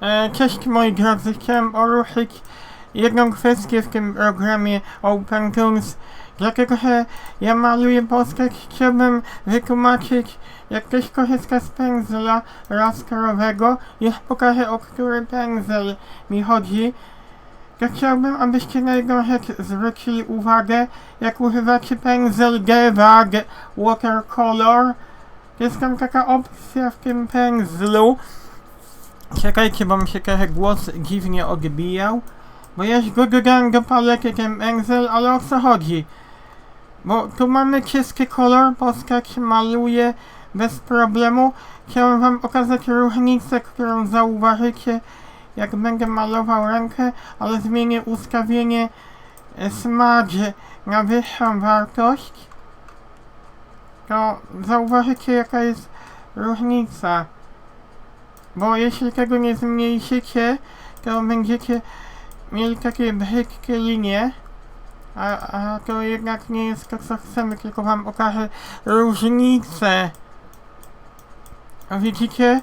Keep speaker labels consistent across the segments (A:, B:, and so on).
A: E, Cześć moi drodzy, chciałem poruszyć jedną kwestię w tym programie Open Tools. Dlatego, że ja maluję postać, chciałbym wytłumaczyć, jak ktoś korzysta z pędzla raskerowego. Już pokażę, o który pędzel mi chodzi. To chciałbym, abyście na jedną rzecz zwrócili uwagę, jak używacie pędzel Devag Watercolor. Jest tam taka opcja w tym pędzlu, Czekajcie, bo mi się trochę głos dziwnie odbijał. Bo go dodałem do palety ten pędzel, ale o co chodzi? Bo tu mamy czysty kolor, postać maluje bez problemu. Chciałem wam pokazać różnicę, którą zauważycie, jak będę malował rękę, ale zmienię ustawienie e, smudge na wyższą wartość. To zauważycie, jaka jest różnica. Bo jeśli tego nie zmniejszycie, to będziecie mieli takie brzydkie linie. A, a to jednak nie jest to, co chcemy, tylko wam pokażę różnicę. Widzicie?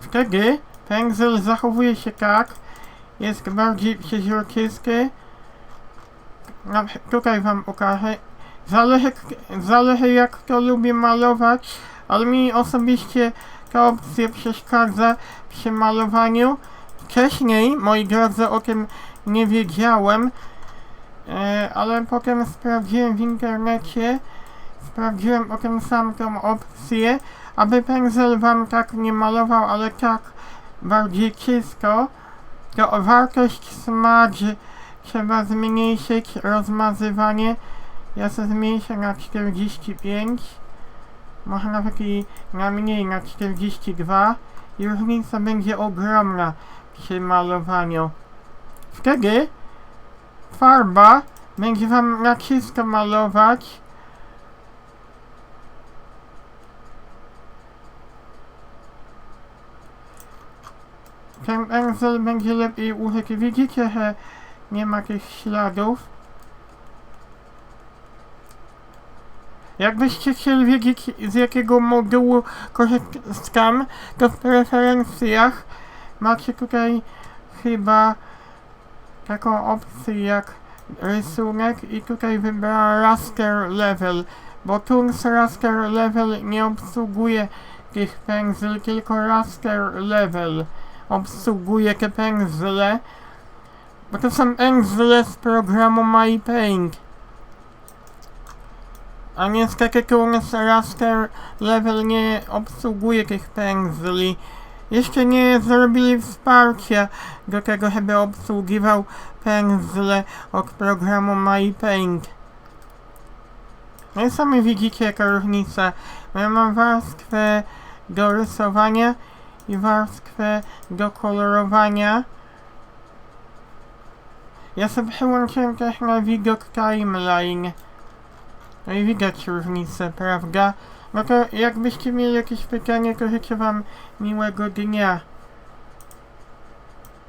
A: Wtedy pędzel zachowuje się tak, jest bardziej przeźroczysty. Tutaj wam pokażę. Zależy, zależy jak to lubię malować, ale mi osobiście ta opcja przeszkadza przy malowaniu. Wcześniej, moi drodzy, o tym nie wiedziałem, e, ale potem sprawdziłem w internecie, sprawdziłem o tym sam tą opcję, aby pędzel wam tak nie malował, ale tak bardziej czysto, to wartość smudge trzeba zmniejszyć rozmazywanie ja sobie zmniejszę na 45. Może nawet i na mniej, na 42. I różnica będzie ogromna przy malowaniu. Wtedy farba będzie wam na czysto malować. Ten pędzel będzie lepiej użyty. Widzicie, że nie ma tych śladów. Jakbyście chcieli wiedzieć z jakiego modułu korzystam, to w preferencjach macie tutaj chyba taką opcję jak rysunek i tutaj wybrałem raster level, bo Tools raster level nie obsługuje tych pędzli, tylko raster level obsługuje te pędzle, bo to są pędzle z programu MyPaint. A niestety Tunes Raster Level nie obsługuje tych pędzli. Jeszcze nie zrobili wsparcia do tego, żeby obsługiwał pędzle od programu MyPaint. No i sami widzicie jaka różnica. Ja mam warstwę do rysowania i warstwę do kolorowania. Ja sobie przełączyłem też na widok timeline. No i widać różnicę, prawda? No to jakbyście mieli jakieś pytanie, to życzę wam miłego dnia.